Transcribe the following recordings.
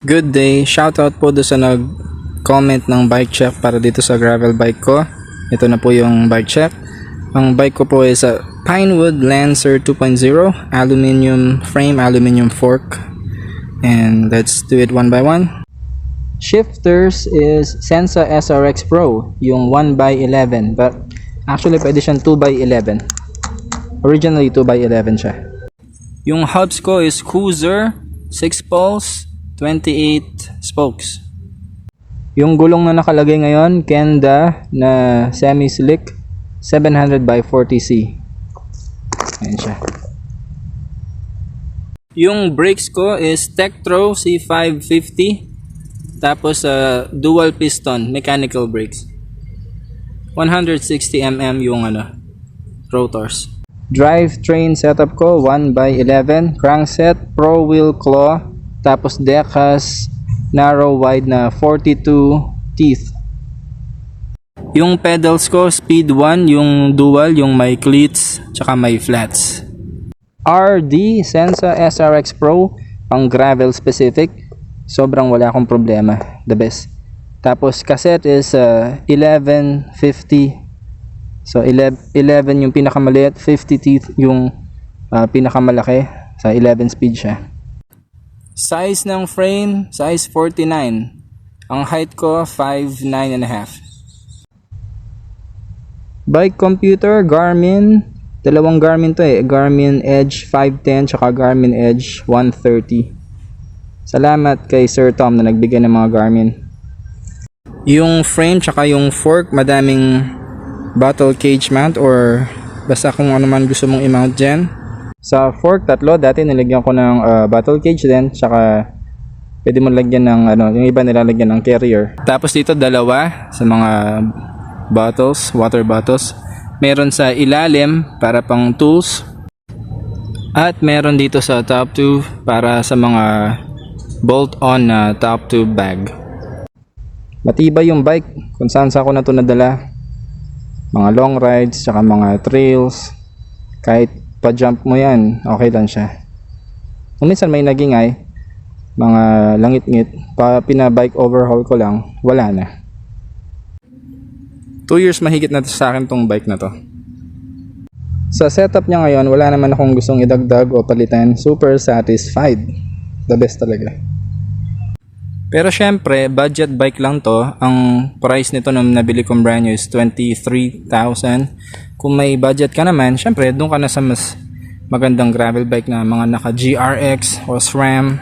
Good day, shoutout po do sa nag-comment ng bike check para dito sa gravel bike ko. Ito na po yung bike check. Ang bike ko po is a Pinewood Lancer 2.0, aluminum frame, aluminum fork. And let's do it one by one. Shifters is Sensa SRX Pro, yung 1x11, but actually pwede siyang 2x11. Originally 2x11 siya. Yung hubs ko is Cruiser, 6 poles, 28 spokes. Yung gulong na nakalagay ngayon, Kenda na semi-slick, 700 by 40C. Ayan siya. Yung brakes ko is Tektro C550. Tapos uh, dual piston mechanical brakes. 160mm yung ano, rotors. Drivetrain setup ko 1x11, crankset, pro wheel claw, tapos deck has narrow wide na 42 teeth. Yung pedals ko speed 1, yung dual, yung may cleats, tsaka may flats. RD Sensa SRX Pro, pang gravel specific. Sobrang wala akong problema. The best. Tapos cassette is uh, 1150. So 11, 11 yung pinakamaliit, 50 teeth yung uh, pinakamalaki. Sa 11 speed siya. Size ng frame, size 49. Ang height ko, 5'9 and a half. Bike computer, Garmin. Dalawang Garmin to eh. Garmin Edge 510 tsaka Garmin Edge 130. Salamat kay Sir Tom na nagbigay ng mga Garmin. Yung frame tsaka yung fork, madaming bottle cage mount or basta kung ano man gusto mong i-mount dyan. Sa fork, tatlo. Dati nilagyan ko ng uh, bottle cage din. Tsaka pwede mo lagyan ng ano, yung iba nilalagyan ng carrier. Tapos dito dalawa sa mga bottles, water bottles. Meron sa ilalim para pang tools. At meron dito sa top tube para sa mga bolt-on na top tube bag. Matibay yung bike kung saan sa ako na ito nadala. Mga long rides, saka mga trails. Kahit pa-jump mo yan, okay lang siya. Kung minsan may nagingay, mga langit-ngit, pa pina-bike overhaul ko lang, wala na. 2 years mahigit na sa akin tong bike na to. Sa setup niya ngayon, wala naman akong gustong idagdag o palitan. Super satisfied. The best talaga. Pero syempre, budget bike lang to. Ang price nito nung nabili kong brand new is 23,000. Kung may budget ka naman, syempre, doon ka na sa mas magandang gravel bike na mga naka GRX o SRAM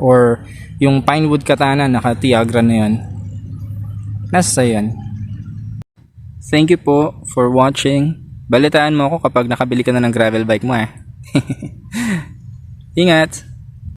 or yung Pinewood Katana naka Tiagra na yan. Nasa yan. Thank you po for watching. Balitaan mo ako kapag nakabili ka na ng gravel bike mo eh. Ingat!